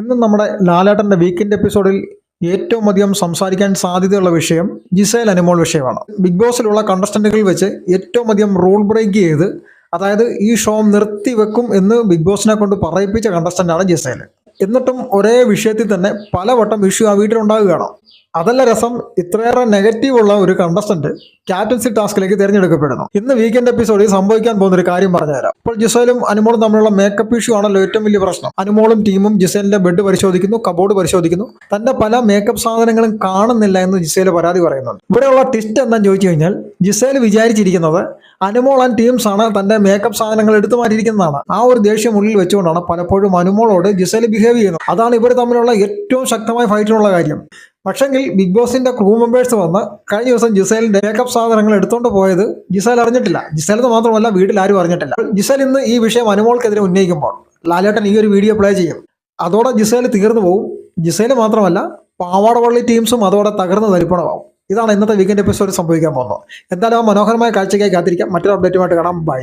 ഇന്ന് നമ്മുടെ ലാലേട്ടന്റെ വീക്കെൻഡ് എപ്പിസോഡിൽ ഏറ്റവും അധികം സംസാരിക്കാൻ സാധ്യതയുള്ള വിഷയം ജിസേൽ അനിമോൾ വിഷയമാണ്. ബിഗ് ബോസിലുള്ള കണ്ടസ്റ്റന്റുകളിൽ വെച്ച് ഏറ്റവും അധികം റൂൾ ബ്രേക്ക് ചെയ്ത് അതായത് ഈ ഷോ നിർത്തി വെക്കും എന്ന് ബിഗ് ബോസിനെ കൊണ്ട് പറയിപ്പിച്ച കണ്ടസ്റ്റന്റാണ് ജിസേൽ. എന്നിട്ടും ഒരേ വിഷയത്തിൽ തന്നെ പലവട്ടം ഇഷ്യൂ ആ വീട്ടിലുണ്ടാകുകയാണ് അതല്ല രസം ഇത്രയേറെ നെഗറ്റീവ് ഉള്ള ഒരു കണ്ടസ്റ്റന്റ് ക്യാപ്റ്റൻസി ടാസ്കിലേക്ക് തിരഞ്ഞെടുക്കപ്പെടുന്നു. ഇന്ന് വീക്കെൻഡ് എപ്പിസോഡിൽ സംഭവിക്കാൻ പോകുന്ന ഒരു കാര്യം പറഞ്ഞുതരാം. അപ്പോൾ ജിസേലും അനുമോളും തമ്മിലുള്ള മേക്കപ്പ് ഇഷ്യൂ ആണല്ലോ ഏറ്റവും വലിയ പ്രശ്നം. അനുമോളും ടീമും ജിസേലിന്റെ ബെഡ് പരിശോധിക്കുന്നു കബോർഡ് പരിശോധിക്കുന്നു. തന്റെ പല മേക്കപ്പ് സാധനങ്ങളും കാണുന്നില്ല എന്ന് ജിസേൽ പരാതി പറയുന്നുണ്ട്. ഇവിടെയുള്ള ടിസ്റ്റ് എന്താണെന്ന് ചോദിച്ചു കഴിഞ്ഞാൽ ജിസേൽ വിചാരിച്ചിരിക്കുന്നത് അനുമോൾ ആൻഡ് ടീംസ് ആണ് തന്റെ മേക്കപ്പ് സാധനങ്ങൾ എടുത്തു മാറ്റിയിരിക്കുന്നതാണ്. ആ ഒരു ദേഷ്യം ഉള്ളിൽ വെച്ചുകൊണ്ടാണ് പലപ്പോഴും അനുമോളോട് ജിസേൽ ബിഹേവ് ചെയ്യുന്നത്. അതാണ് ഇവർ തമ്മിലുള്ള ഏറ്റവും ശക്തമായ ഫൈറ്റിനുള്ള കാര്യം. പക്ഷെങ്കിൽ ബിഗ് ബോസിന്റെ ക്രൂ മെമ്പേഴ്സ് വന്ന് കഴിഞ്ഞ ദിവസം ജിസേലിന്റെ മേക്കപ്പ് സാധനങ്ങൾ എടുത്തോണ്ട് പോയത് ജിസേൽ അറിഞ്ഞിട്ടില്ല. ജിസേലെന്ന് മാത്രമല്ല വീട്ടിൽ ആരും അറിഞ്ഞിട്ടില്ല. ജിസേൽ ഇന്ന് ഈ വിഷയം അനുമോൾക്കെതിരെ ഉന്നയിക്കുമ്പോൾ ലാലേട്ടൻ ഈ ഒരു വീഡിയോ പ്ലേ ചെയ്യും. അതോടെ ജിസേൽ തീർന്നു പോകും ജിസേൽ മാത്രമല്ല പാവാടവള്ളി ടീംസും അതോടെ തകർന്ന് തരിപ്പണമാവും. ഇതാണ് ഇന്നത്തെ വീക്കെൻഡ് എപ്പിസോഡ് സംഭവിക്കാൻ പോകുന്നത്. എന്തായാലും ആ മനോഹരമായ കാഴ്ചയ്ക്കായി കാത്തിരിക്കാം. മറ്റൊരു അപ്ഡേറ്റുമായിട്ട് കാണാം. ബൈ